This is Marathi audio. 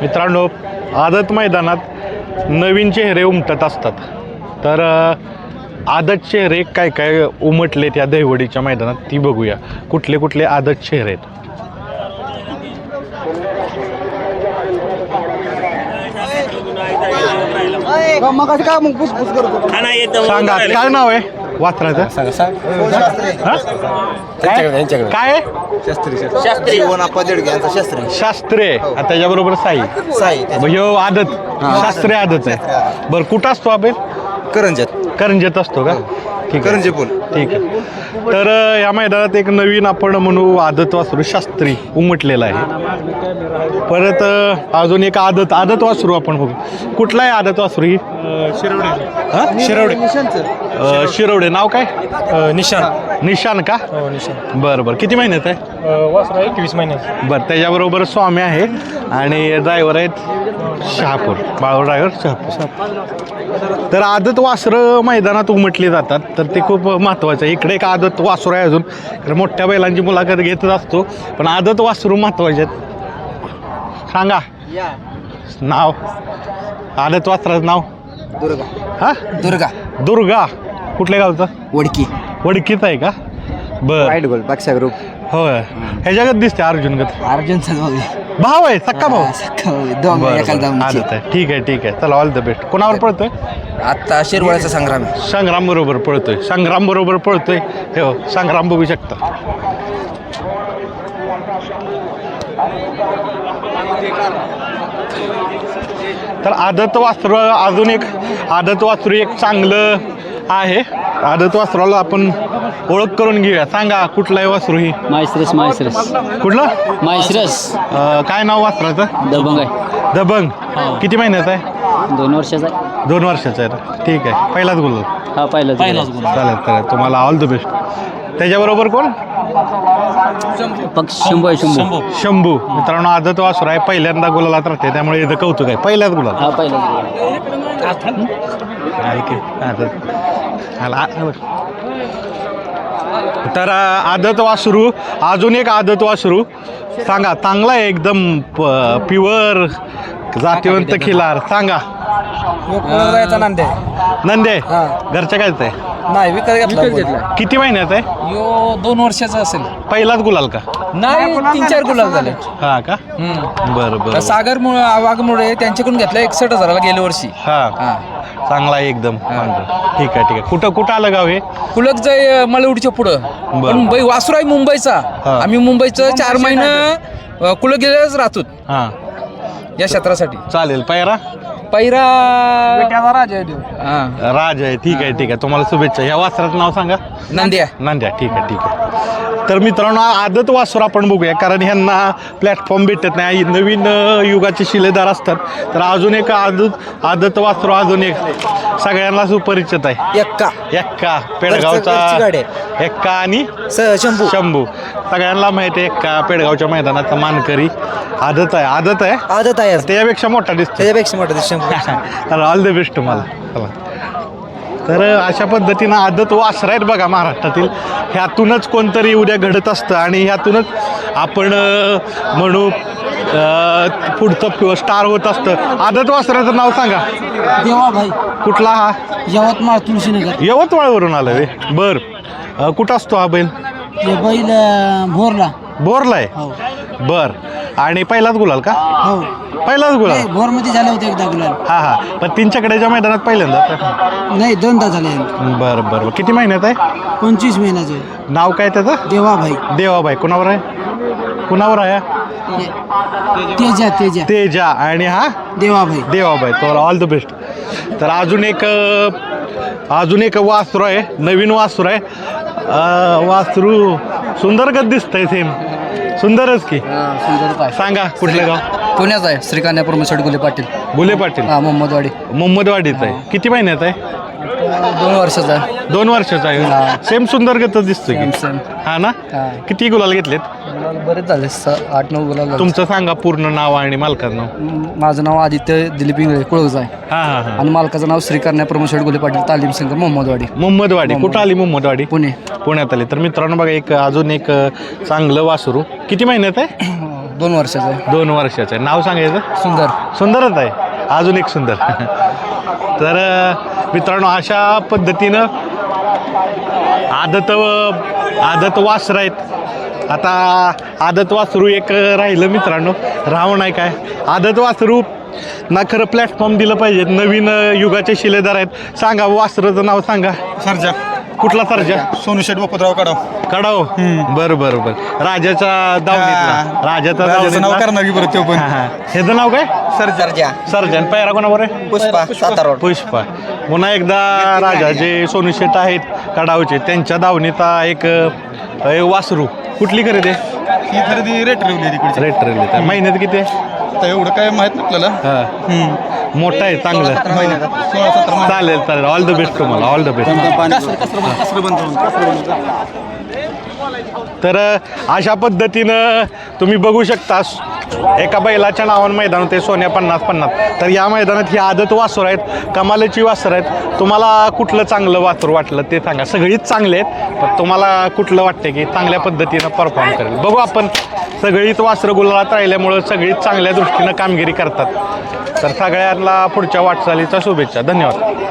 मित्रांनो आदत मैदानात नवीन चेहरे उमटत असतात. तर आदत चेहरे काय काय उमटलेत या दहिवडीच्या मैदानात ती बघूया. कुठले कुठले आदत चेहरे आहेत? मग काय मग पुसपुस करतो? सांगा काय नाव आहे? वासराचं? हा? काय काय? शास्त्री यांचा शास्त्री. शास्त्रे. आणि त्याच्याबरोबर साई. साई म्हणजे ह्यो आदत. शास्त्रे आदत आहे. बरं कुठं असतो आपण? करंजत करंजेत असतो का? ठीक आहे. करंजे पूल. ठीक आहे. तर अ, या मैदानात एक नवीन आपण म्हणू आदत वासरू शास्त्री उमटलेला आहे. परत अ, अजून एक आदत आदत वासरू आपण बघू. कुठला आहे आदत वासरू ही? शिरवडे. शिरवडे अ, शिरवडे. नाव काय? निशान निशान का? हो निशान बरं बरं. किती महिन्यात आहे? वासरा एकवीस महिन्याचं बरं त्याच्याबरोबर स्वामी आहे आणि ड्रायव्हर आहेत शहापूर. बाळू ड्रायव्हर शहापूर. तर आदत वासरं मैदानात उमटली जातात. तर ते खूप महत्त्वाचं आहे. इकडे एक आदत वासरू आहे अजून. कारण मोठ्या बैलांची मुलाखत घेतच असतो. पण आदत वासरू महत्त्वाचे आहेत. सांगा. नाव. आदत वासराचं नाव? दुर्गा. हा? दुर्गा. दुर्गा. कुठल्या गावचं? वडकी. वडकीच आहे का? बर. वाईट गोल पक्षा ग्रुप होय. ह्याच्यागत दिसते अर्जुनगत अर्जुनचा भाऊ भाऊ आहे सक्का भाऊ. दोन बरं, एका बरं. दामची आदत आहे. ठीक आहे ठीक आहे. चला ऑल द बेस्ट कोणावर पळतोय? आता शिरवळ्याचा संग्राम आहे. संग्राम बरोबर पळतोय. संग्राम बरोबर पळतोय. हे हो संग्राम बघू शकता. तर आदत वासरू अजून एक आदत वासरू एक चांगलं आहे. आदत वासरूला आपण ओळख करून घेऊया. सांगा कुठलं आहे वासरू ही? मायसरस मायसरस कुठलं? मायसरस अं, काय नाव वासराचं? दबंग आहे. दबंग. किती महिन्याचं आहे? दोन वर्षाचा आहे. दोन वर्षाचं आहे. ठीक आहे. पहिलाच गुलाल. हा पहिला पहिलाच चालेल चालेल. तुम्हाला ऑल द बेस्ट त्याच्याबरोबर कोण? पक्ष शंभू आहे शंभू. शंभू. मित्रांनो आदत वासुर आहे. पहिल्यांदा गुलालात राहते. त्यामुळे इथं कौतुक आहे. पहिल्याच गुलाल. हा आहे. की? आदत. तर आदत वासरू अजून एक आदत वासरू सांगा चांगला आहे एकदम प्युअर जातीवंत खिलार. सांगा. नांदे नंदे. घरच्या कायच आहे? नाही विकत घेतला किती महिन्यात आहे? यो दोन वर्षाचा असेल. पहिलाच गुलाल का? नाही तीन चार गुलाब झाले. हा का? बरं बरं. सागर वाघमुळे त्यांच्याकडून घेतला एकसठ हजाराला गेल्या वर्षी. हा. हा. चांगला आहे एकदम. पांढरा. ठीक आहे ठीक आहे. कुठं कुठं आलं गाव हे? कुलक जाय मळवडीच्या पुढं. बरं. पण मुंबई वासुराय मुंबईचा. हा. आम्ही मुंबईचं चार महिने कुलक गेलेच राहतो हा. या क्षेत्रासाठी. चालेल पायरा. पैरा राजा हा. राज आहे. ठीक आहे ठीक आहे. तुम्हाला शुभेच्छा. या वासराचं नाव सांगा. नंद्या. नांद्या. ठीक आहे ठीक आहे. तर मित्रांनो आदत वासर आपण बघूया कारण ह्यांना प्लॅटफॉर्म भेटत नाही. नवीन युगाचे शिलेदार असतात. तर अजून एक आदत आदत वासरू अजून एक सगळ्यांना सुपरिचित आहे. एक्का. एक्का पेडगावचा एक्का आणि शंभू. शंभू. सगळ्यांना माहिती आहे एक्का पेडगावच्या मैदानाचा मानकरी आदत आहे. आदत आहे? आदत आहे. त्याच्यापेक्षा मोठा दिसतो त्याच्यापेक्षा मोठा ते शंभू. तर ऑल द बेस्ट तुम्हाला. चला. तर अशा पद्धतीनं आदत वासर आहेत बघा महाराष्ट्रातील. ह्यातूनच कोणतरी उद्या घडत असतं आणि ह्यातूनच आपण म्हणू पुढचं स्टार होत असतं. आदत वासराचं नाव सांगा. देवा भाई कुठला हा? यवतमाळ तुळशीनगर. यवतमाळवरून आलं वे बर. कुठं असतो हा बैल? ते बैल भोरला. बोरला आहे. हो. बर. आणि पहिलाच गुलाल का? हो. पहिलाच गुलाल? भोरमध्ये झाले होते एकदा गुलाल. हा हा. पण तीनच्याकडेच्या मैदानात पहिल्यांदा? नाही दोनदा झाले बरं बरं. बरं किती महिन्यात आहे? पंचवीस महिन्याचे. नाव काय त्याचं? देवा भाई देवाबाई कुणावर आहे? कुणावर आहे? तेजा तेजा. तेजा. आणि हा? देवा भाई देवाबाई तो ऑल द बेस्ट तर अजून एक अ, अजून एक वासरू आहे. नवीन वासरू आहे. अ, वासरू सुंदरगत दिसतंय सेम सुंदरच की. सांगा कुठलं गाव? पुण्याचा आहे श्रीकांत प्रमोद गुले पाटील. बुले पाटील. हा मोहम्मदवाडी. मोहम्मदवाडीचं आहे. किती महिन्यात आहे? दोन वर्षाचा दोन वर्षाचा आहे. सेम सुंदरगतच दिसतोय की. सेम हा ना? हा. किती गुलाल घेतलेत? बरेच झाले. स- आठ नऊ गुलाब तुमचं सांगा पूर्ण नाव आणि मालकाचं नाव. माझं नाव आदित्य दिलीप इंगळे कुळगज आहे. हा हा हा. आणि मालकाचं नाव श्रीकन्या प्रमोद गुले पाटील तालीम संघ मोहम्मदवाडी. मोहम्मदवाडी. कुठं आली मोहम्मदवाडी? पुणे. पुण्यात आली. तर मित्रांनो बघा एक अजून एक अ, चांगलं वासरू. किती महिन्यात आहे? दोन वर्षाचं आहे. दोन वर्षाचं आहे. नाव सांगायचं? सुंदर. सुंदरच आहे. अजून एक सुंदर. तर मित्रांनो अशा पद्धतीनं आदत आदत वासर आहेत. आता आदत वासरू एक राहिलं मित्रांनो. राहू नाही काय? आदत वासरू ना खरं प्लॅटफॉर्म दिलं पाहिजे नवीन युगाचे शिलेदार आहेत. सांगा वासराचं नाव सांगा. सरजा. कुठला सरजा? सोनू शेठ बापूराव कडाव कडाव बर बर बर. राजाचा दावणीतला. राजाचा राजाचं नाव दावणीतला करणार की बरं तो पण? हा, हा. ह्याचं नाव काय? सरजा. सर्जन पैरा कोणावर आहे? पुष्पा. सातारा पुष्पा. पुन्हा एकदा राजा जे सोनू शेट आहेत कडावचे त्यांच्या दावणीचा एक अ, एक वासरू. कुठली खरेदी आहे? ही खरेदी रेट ठरवली तिकडची. रेट ठरली महिन्यात किती आहे? आता एवढं काय माहीत नाही आपल्याला हा. मोठा आहे चांगलं. चालेल चालेल. ऑल द बेस्ट तुम्हाला ऑल द बेस्ट तर अशा पद्धतीनं तुम्ही बघू शकता एका बैलाच्या नावानं मैदान होते सोन्या पन्नास पन्नास. तर या मैदानात ही आदत वासर आहेत कमालाची वासर आहेत. तुम्हाला कुठलं चांगलं वासर वाटलं ते सांगा. सगळीच चांगले आहेत पण तुम्हाला कुठलं वाटतं की चांगल्या पद्धतीनं परफॉर्म करेल? बघू आपण सगळीच वासरं गुलालात राहिल्यामुळं सगळीच चांगल्या दृष्टीनं कामगिरी करतात. तर सगळ्यांना पुढच्या वाटचालीचा शुभेच्छा. धन्यवाद.